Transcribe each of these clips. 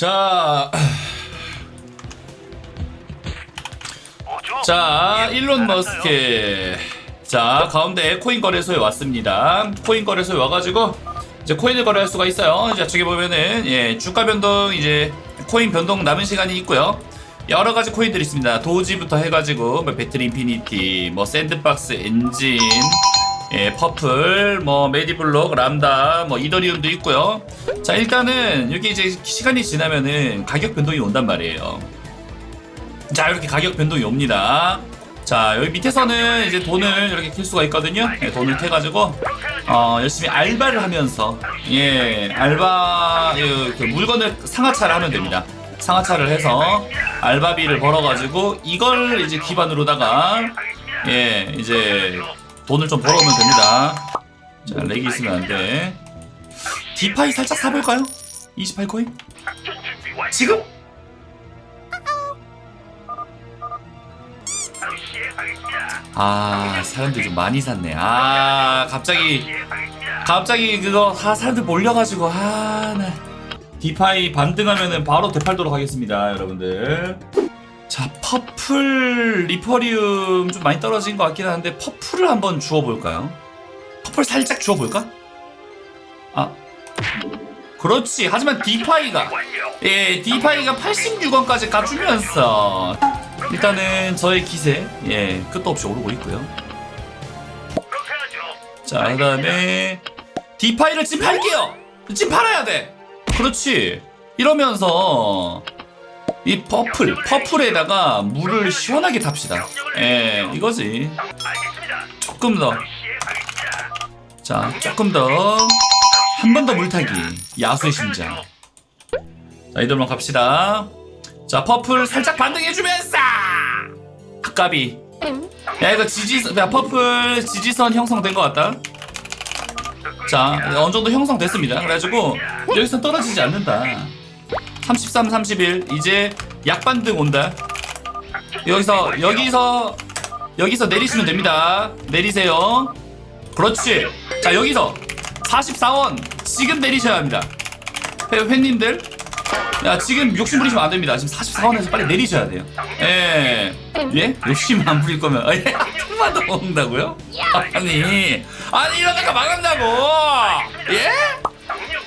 자? 자, 예, 일론. 머스크. 자, 가운데 코인 거래소에 왔습니다. 코인 거래소에 와가지고 이제 코인을 거래할 수가 있어요. 이제 저기 보면은 예, 주가 변동 이제 코인 변동 남은 시간이 있고요. 여러 가지 코인들이 있습니다. 도지부터 해가지고 뭐 배틀 인피니티, 뭐 샌드박스 엔진, 예, 퍼플, 뭐 메디블록, 람다, 뭐 이더리움도 있고요. 자, 일단은 여기 이제 시간이 지나면은 가격 변동이 온단 말이에요. 자 이렇게 가격 변동이 옵니다 자 여기 밑에서는 이제 돈을 이렇게 킬 수가 있거든요 네, 돈을 캐가지고 어 열심히 알바를 하면서 예 알바 예, 그 물건을 상하차를 하면 됩니다 상하차를 해서 알바비를 벌어가지고 이걸 이제 기반으로다가 예 이제 돈을 좀 벌어오면 됩니다 자 렉이 있으면 안 돼 디파이 살짝 사볼까요? 28코인? 작전 준비 완료. 지금? 아 사람들 좀 많이 샀네 아 갑자기. 갑자기 그거 다 사람들 몰려가지고 아 나 디파이 반등하면은 바로 되팔도록 하겠습니다 여러분들 자 퍼플 리퍼리움 좀 많이 떨어진 것 같긴 한데 퍼플을 한번 주워볼까요? 퍼플 살짝 주워볼까? 아 그렇지 하지만 디파이가. 예, 디파이가 86원까지 가주면서 일단은 저의 기세 예 끝도 없이 오르고 있고요. 자, 그다음에 디파이를 지금 팔게요. 지금 팔아야 돼. 그렇지. 이러면서 이 퍼플 퍼플에다가 물을 시원하게 탑시다. 예, 이거지. 조금 더. 자, 조금 더. 한 번 더 물타기. 야수의 심장. 자, 이대로 갑시다. 자, 퍼플 살짝 반등해주면서! 아까비. 야, 이거 지지선, 야, 퍼플 지지선 형성된 것 같다. 자, 어느 정도 형성됐습니다. 그래가지고, 여기서 떨어지지 않는다. 33, 31. 이제 약반등 온다. 여기서, 여기서, 여기서 내리시면 됩니다. 내리세요. 그렇지. 자, 여기서 44원 지금 내리셔야 합니다. 회, 회님들. 야, 지금 욕심 부리시면 안 됩니다. 지금 44원에서 빨리 내리셔야 돼요. 예. 예? 욕심 안 부릴 거면, 어, 예? 한번 더 먹는다고요? 아니, 아니, 이러다가 망한다고! 예?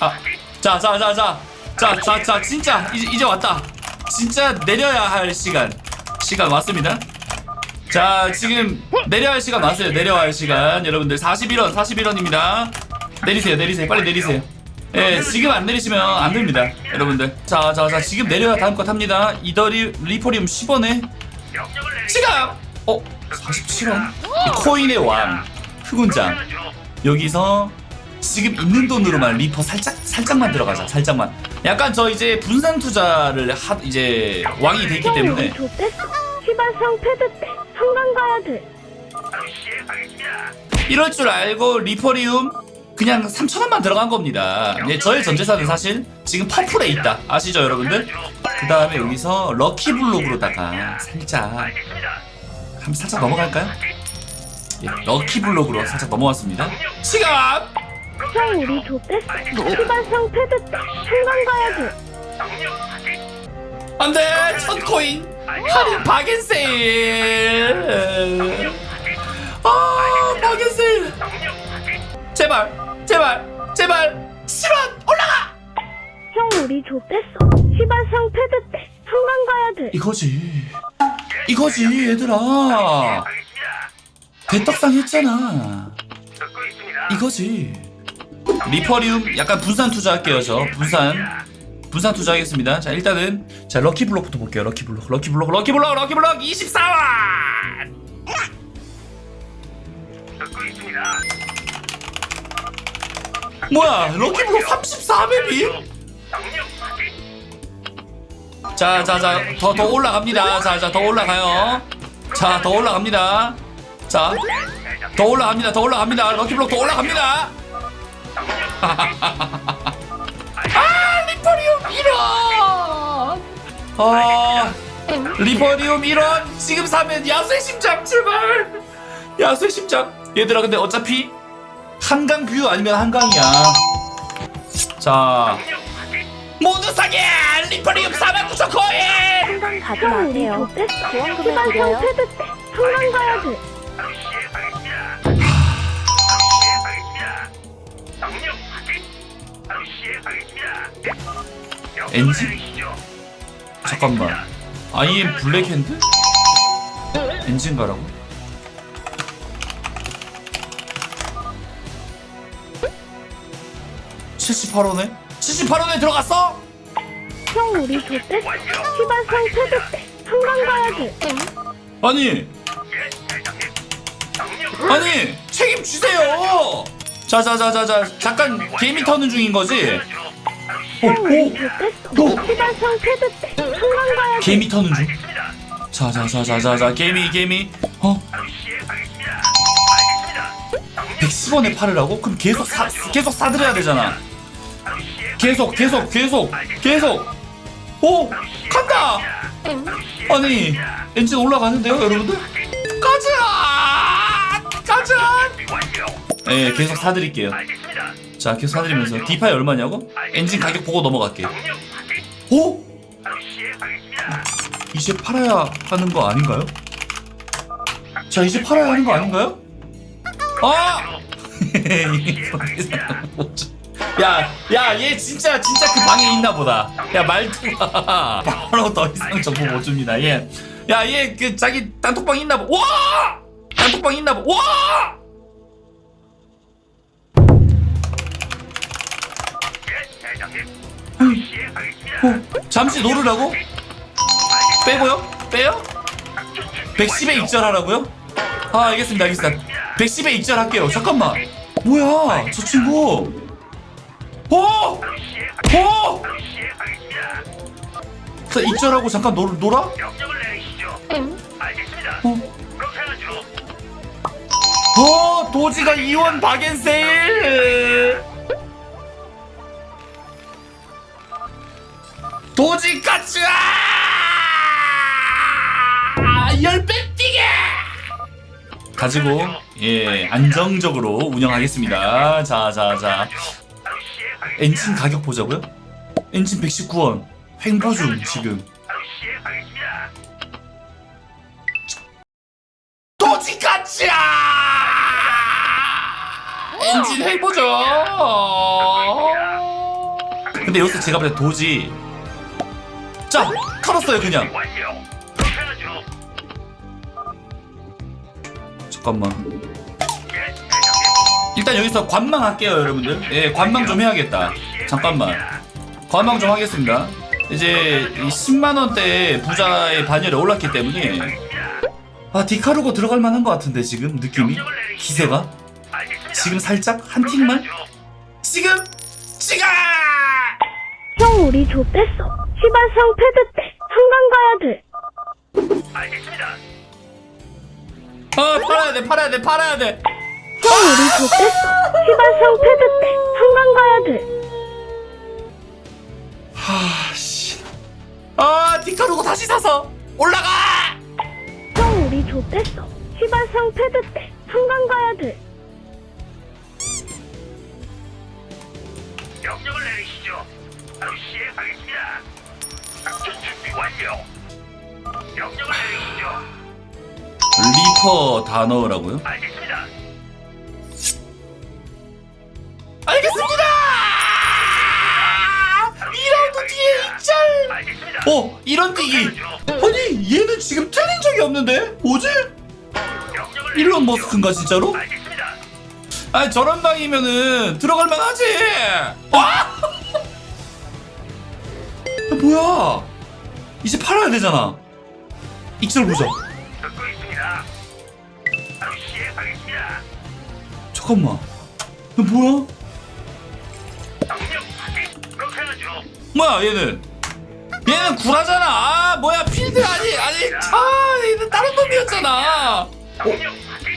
아, 자, 자, 자, 자. 자, 자, 자, 진짜, 이제, 이제 왔다. 진짜 내려야 할 시간. 시간 왔습니다. 자, 지금 내려야 할 시간 왔어요. 내려야 할 시간. 여러분들 41원, 41원입니다. 내리세요. 내리세요. 빨리 내리세요. 예, 지금 안 내리시면 안 됩니다. 여러분들. 자, 자, 자, 지금 내려야 다음 거 탑니다. 이더리 리포리움 10원에 명령을 내리. 지금 어, 47원. 이 코인의 왕. 흑운장. 여기서 지금 있는 돈으로만 리퍼 살짝 살짝만 들어가자. 살짝만. 약간 저 이제 분산 투자를 하 이제 왕이 됐기 때문에 좋댔어. 시발 상 패드 때 한강 가야 돼. 이럴 줄 알고 리퍼리움 그냥 3천원만 들어간 겁니다. 네, 저의 전 재산은 사실 지금 퍼플에 있다. 아시죠, 여러분들? 그 다음에 여기서 럭키블록으로다가 살짝. 한번 살짝 넘어갈까요? 예, 럭키블록으로 살짝 넘어왔습니다. 시간! 형 우리 좋댔어. 시발상 패드 때 한강 가야 돼. 안돼! 천 코인! 할인 박앤 세일! 아, 박앤 세일! 제발! 제발! 제발! 실원! 올라가! 형 우리 좋댔어. 시발상 패드 때 한강 가야 돼. 이거지. 이거지, 얘들아. 대떡상 했잖아. 이거지. 리퍼리움 약간 분산 투자할게요, 저. 분산. 분산 투자하겠습니다. 자, 일단은 자, 럭키블록부터 볼게요. 럭키블록. 럭키블록. 럭키블록. 럭키블록 24원. 듣고 있습니다. 뭐야? 럭키블록 34맵이? 명령 확인. 자, 자, 자. 더 더 올라갑니다. 자, 자, 더 올라가요. 자, 더 올라갑니다. 자. 더 올라갑니다. 더 올라갑니다. 럭키블록 더 올라갑니다. 아, 리퍼리움 1원. 아, 리퍼리움 1원. 지금 사면 야수의 심장 출발. 야수의 심장. 얘들아, 근데 어차피 한강 뷰 아니면 한강이야. 자. 모두 사게 리퍼리움 4만 9천 코인 한강 가지 마세요. 좋댔어 지원금을 시발 드려요. 한강 가야 돼 엔진? 내리시죠. 잠깐만 IM 블랙핸드? 엔진 가라고? (78원에) (78원에) 들어갔어? 형 우리 좋댔어 시발 형 패드 때 한강 가야 돼 아니 아니 책임지세요 자자자자자 잠깐 게임이 터는 중인 거지 형 패드 한강 가야 게임이 터는 중. 자자자자자자 게임이 게임이 어 바로 시행하겠습니다. 알겠습니다. 110원에 팔으라고? 그럼 계속 사 계속 사들여야 되잖아. 계속 계속 계속 계속 오 간다 아니 엔진 올라가는데요 여러분들 가자 가자. 예 계속 사드릴게요 알겠습니다. 자 계속 사드리면서 디파이 얼마냐고 엔진 가격 보고 넘어갈게. 오 시행하겠습니다. 이제 팔아야 하는 거 아닌가요? 자 이제 팔아야 하는 거 아닌가요? 아 야, 야, 얘 진짜, 진짜 그 방에 있나 보다. 야, 말투가 바로 더 이상 정보 못 줍니다. 얘, 야, 얘 그 자기 단톡방 있나 보. 와! 단톡방 있나 보. 와! 어, 잠시 노르라고? 빼고요? 빼요? 110에 입절하라고요? 아, 알겠습니다, 알겠습니다. 110에 입절할게요. 잠깐만. 뭐야, 저 친구. 어! 어! 자, 입절하고 잠깐 놀, 놀아? 어? 어, 도지가 이원 박앤세일. 도지 까츠! 아! 열배 뛰게! 가지고 예 안정적으로 운영하겠습니다. 자, 자, 자. 바로 시행하겠습니다. 엔진 가격 보자고요? 엔진 119원. 횡보 중 지금. 도지까지야! 엔진 해보죠. 근데 여기서 제가 볼때 도지. 자, 털었어요 그냥. 잠깐만. 일단 여기서 관망 할게요 여러분들. 예, 관망 좀 해야겠다. 잠깐만. 관망 좀 하겠습니다. 이제 10만 원대 부자의 반열에 올랐기 때문에 아 디카루고 들어갈 만한 것 같은데 지금 느낌이 기세가. 지금 살짝 한 틱만 지금 지금 형 우리 좋댔어 시발 형 패드 때 한강 가야 돼. 알겠습니다. 아 팔아야 돼 팔아야 돼 팔아야 돼. 형 우리 좋댔어 시발 형 패드 때 한강 가야 돼. 하씨. 아 디카루고 다시 사서 올라가! 형 우리 좋댔어 시발 형 패드 때 한강 가야 돼. 명령을 내리시죠. 바로 시행하겠습니다. 작전 준비 완료. 명령을 내리시죠. 리퍼 다 넣으라고요? 알겠습니다. 알겠습니다 2라운드 뒤에 알겠습니다. 어 이런 뛰기 아니 얘는 지금 틀린 적이 없는데 뭐지? 명령을 일론 내리시죠. 머스크인가 진짜로? 알겠습니다. 아니 저런 방이면은 들어갈 만하지. 와! 야, 뭐야? 이제 팔아야 되잖아. 익절 보자. 듣고 있습니다. 바로 시행하겠습니다. 잠깐만. 야, 뭐야? 그렇게. 뭐야 얘는? 얘는 구라잖아. 아, 뭐야 필드 아니 아니 아 얘는 다른 놈이었잖아. 확인.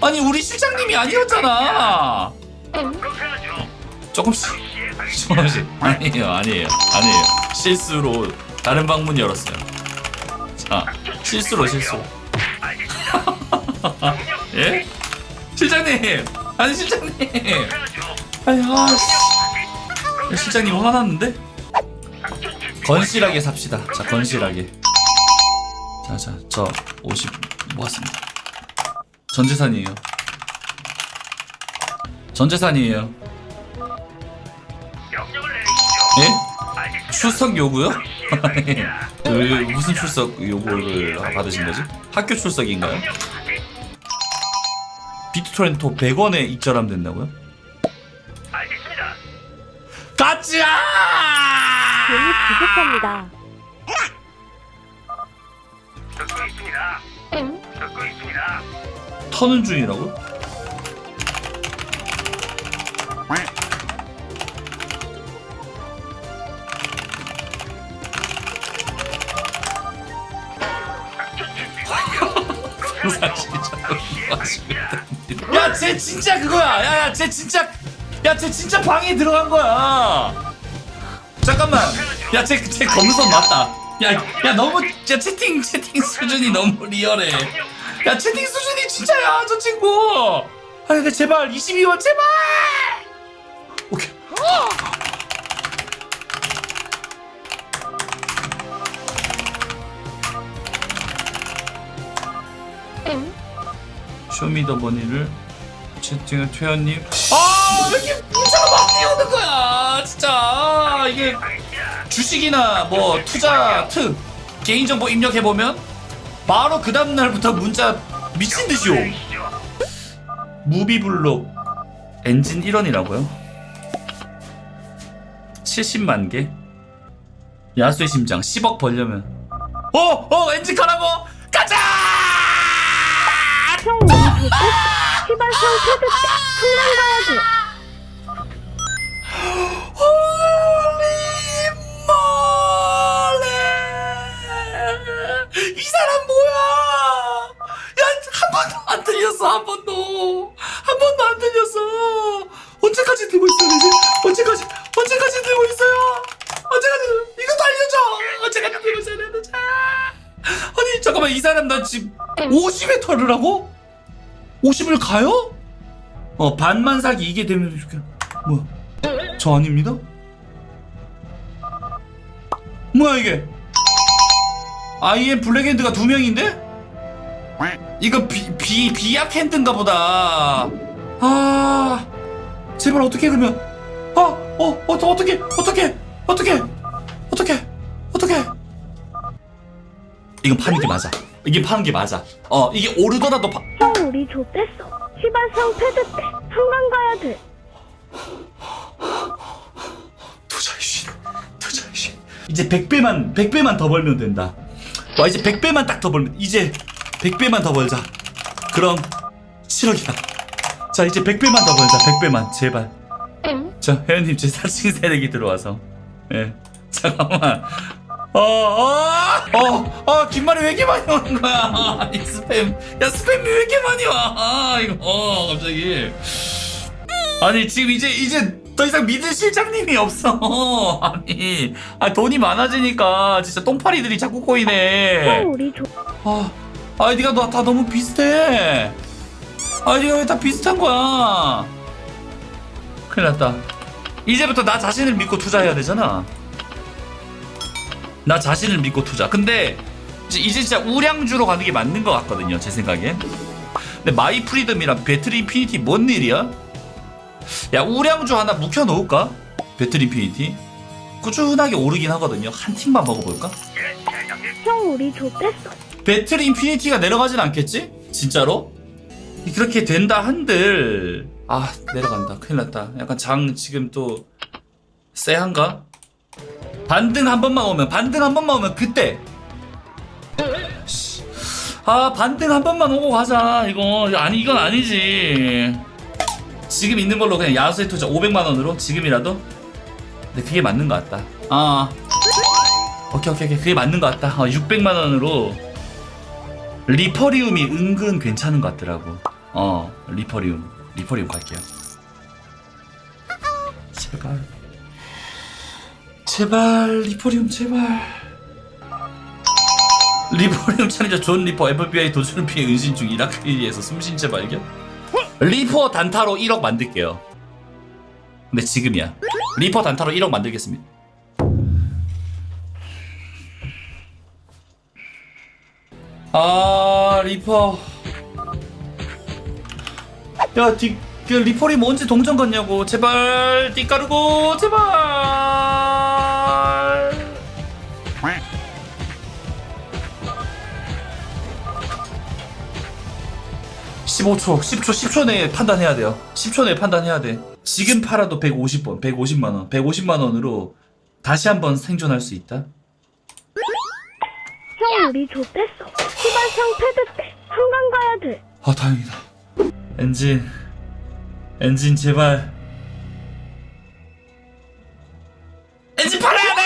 아니 우리 실장님이 아니었잖아. 그렇게. 조금씩 시행하겠습니다. 조금씩 아니에요 아니에요 아니에요 실수로 다른 방문 열었어요. 자 실수로 실수. 예? 실장님! 아니 실장님! 아니 확인. 실장님 화났는데? 건실하게 삽시다. 자, 건실하게. 자, 자, 저 50 모았습니다. 전 재산이에요. 전 재산이에요. 명령을 내리시죠. 예? 출석 요구요? 그 무슨 출석 요구를 받으신 거지? 학교 출석인가요? 비트토렌토 100원에 입절하면 된다고요? 알겠습니다. 가자! 돈이 부족합니다. 듣고 있습니다. 듣고 있습니다. 터는 중이라고? 야, 쟤 진짜 그거야. 야, 야, 쟤 진짜, 야, 쟤 진짜 방에 들어간 거야. 잠깐만. 야, 쟤, 쟤 검선 맞다. 야, 야, 너무, 야, 채팅, 채팅 수준이 너무 리얼해. 야, 채팅 수준이 진짜야, 저 친구. 아, 근데 제발 22원 제발. 오케이. 쇼미더머니를 채팅을 퇴원님 아 왜 이렇게 문자가 많이 오는 거야 진짜 이게 주식이나 뭐 투자 특 개인정보 입력해보면 바로 그 다음날부터 문자 미친듯이 오. 무비블록 엔진 1원이라고요? 70만 개? 야수의 심장 10억 벌려면 어! 어! 엔진 가라고! 가자! 시발 형 패드 때 한강 몰레 이 사람 뭐야? 야 한 번도 안 들렸어 한 번도. 한 번도 안 들렸어. 언제까지 들고 있어야 되지? 언제까지 언제까지 들고 있어요? 언제까지 이것도 알려줘! 언제까지 들고 있어야 되는지. 아니 잠깐만 이 사람 나 지금 50에 털을 하고 50을 가요? 어 반만 사기 이게 되면 좋겠 뭐야 저 아닙니다? 뭐야 이게? 아이엠 블랙핸드가 두 명인데? 이거 비, 비, 비약 핸드인가 보다. 아, 제발 어떻게 그러면? 아, 어, 어, 어떻게, 어떻게, 어떻게, 어떻게, 어떻게? 이건 파는 게 맞아. 이게 파는 게 맞아. 어, 이게 오르더라도 파. 형 우리 줬댔어. 시발 형 패드 때 한강 가야 돼. 투자의 신, 투자의 신. 이제 100배만, 100배만 더 벌면 된다. 와, 이제 100배만 딱 더 벌면, 이제 100배만 더 벌자. 그럼 7억이다. 자, 이제 100배만 더 벌자. 100배만, 제발. 자, 혜연님, 제 사칭 세력이 들어와서. 예. 잠깐만. 어, 어, 어, 어, 김말이 왜 이렇게 많이 오는 거야? 아니, 스팸. 야, 스팸이 왜 이렇게 많이 와? 아, 이거, 어, 갑자기. 아니 지금 이제 이제 더 이상 믿을 실장님이 없어. 아니, 아 돈이 많아지니까 진짜 똥파리들이 자꾸 꼬이네. 우리 줬. 아, 아이디가 너, 다 너무 비슷해. 아이디가 왜 다 비슷한 거야? 큰일 났다. 이제부터 나 자신을 믿고 투자해야 되잖아. 나 자신을 믿고 투자. 근데 이제, 진짜 우량주로 가는 게 맞는 것 같거든요. 제 생각엔. 근데 마이 프리덤이랑 배틀 인피니티 뭔 일이야? 야 우량주 하나 묵혀 놓을까? 배틀 인피니티 꾸준하게 오르긴 하거든요. 한 틱만 먹어볼까? 형 우리 줬댔어. 배틀 인피니티가 내려가진 않겠지? 진짜로? 그렇게 된다 한들 아 내려간다 큰일 났다 약간 장 지금 또 쎄한가? 반등 한 번만 오면 반등 한 번만 오면 그때 씨. 아 반등 한 번만 오고 가자 이거 아니 이건 아니지 지금 있는 걸로 그냥 야수의 투자 500만 원으로 지금이라도 근데 그게 맞는 것 같다 아 오케이 오케이 오케이 그게 맞는 것 같다 어, 600만 원으로 리퍼리움이 은근 괜찮은 것 같더라고. 어, 리퍼리움. 리퍼리움 갈게요. 제발. 제발 리포리움 제발. 리퍼리움 차리자 존 리퍼 FBI 도주는 피해 은신 중 이라크에서 숨쉰 채 발견? 리퍼 단타로 1억 만들게요. 근데 지금이야. 리퍼 단타로 1억 만들겠습니다. 아 리퍼. 야 디, 그 리퍼리 뭔지 동전 같냐고. 제발 띠까르고 제발. 15초 10초 10초 내에 판단해야 돼요. 10초 내에 판단해야 돼. 지금 팔아도 150원 150만원 150만원으로 다시 한번 생존할 수 있다? 형 우리 좆됐어. 시발 형 패드 때 한강 가야 돼. 아 다행이다. 엔진 엔진 제발 엔진 팔아야 돼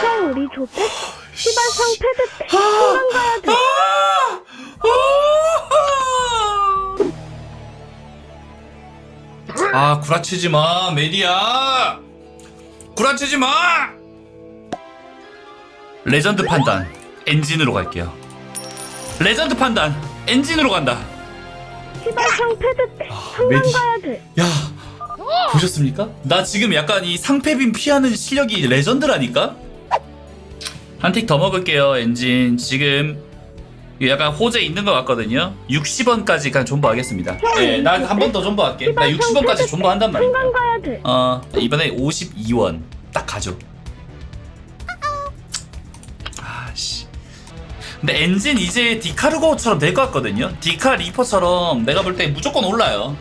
형 우리 좆됐어. 시발 형 패드 때 한강 가야 돼. 아 구라치지 마 메디야 구라치지 마 레전드 판단 엔진으로 갈게요 레전드 판단 엔진으로 간다 시발 형 패드 때 한강 메디. 가야 돼. 야 보셨습니까? 나 지금 약간 이 상패빔 피하는 실력이 레전드라니까? 한 틱 더 먹을게요 엔진. 지금 약간 호재 있는 것 같거든요. 60원까지 그냥 존버하겠습니다. 네나 한 번 더 존버할게. 나 60원까지 존버한단 말이야. 한강 가야 돼. 어 이번에 52원. 딱 가죠. 아씨. 근데 엔진 이제 디카르고처럼 될 것 같거든요. 디카 리퍼처럼 내가 볼 때 무조건 올라요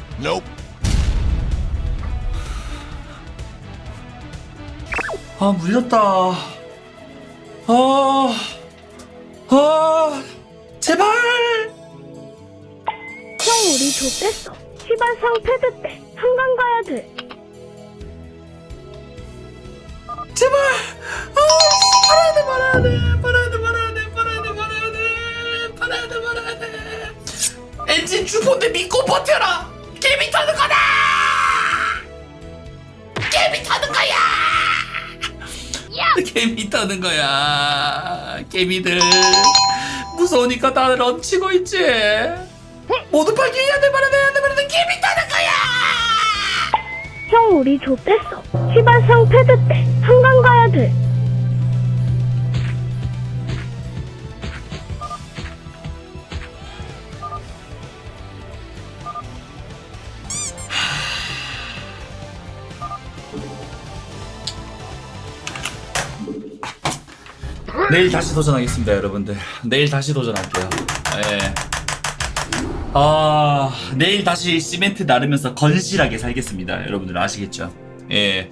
아 물렸다. 아아 아, 제발! 형 우리 좆됐어. 시발 상 패드 때 한강 가야 돼. 제발! 아 팔아야 돼 말아야 돼 팔아야 돼 말아야 돼 팔아야 돼 말아야 돼 팔아야 돼 말아야 돼. 엔진 주포인데 믿고 버텨라! 개미 타는 거다! 타는 거야 개미들. 무서우니까 다들 얹히고 있지. 모두 파괴해야 돼 말아야 돼 해야 돼 말아야 돼. 개미 타는 거야! 형 우리 좆됐어. 시발 형 패드 때. 한강 가야 돼. 내일 다시 도전하겠습니다, 여러분들. 내일 다시 도전할게요. 예. 아, 내일 다시 시멘트 나르면서 건실하게 살겠습니다. 여러분들 아시겠죠? 예.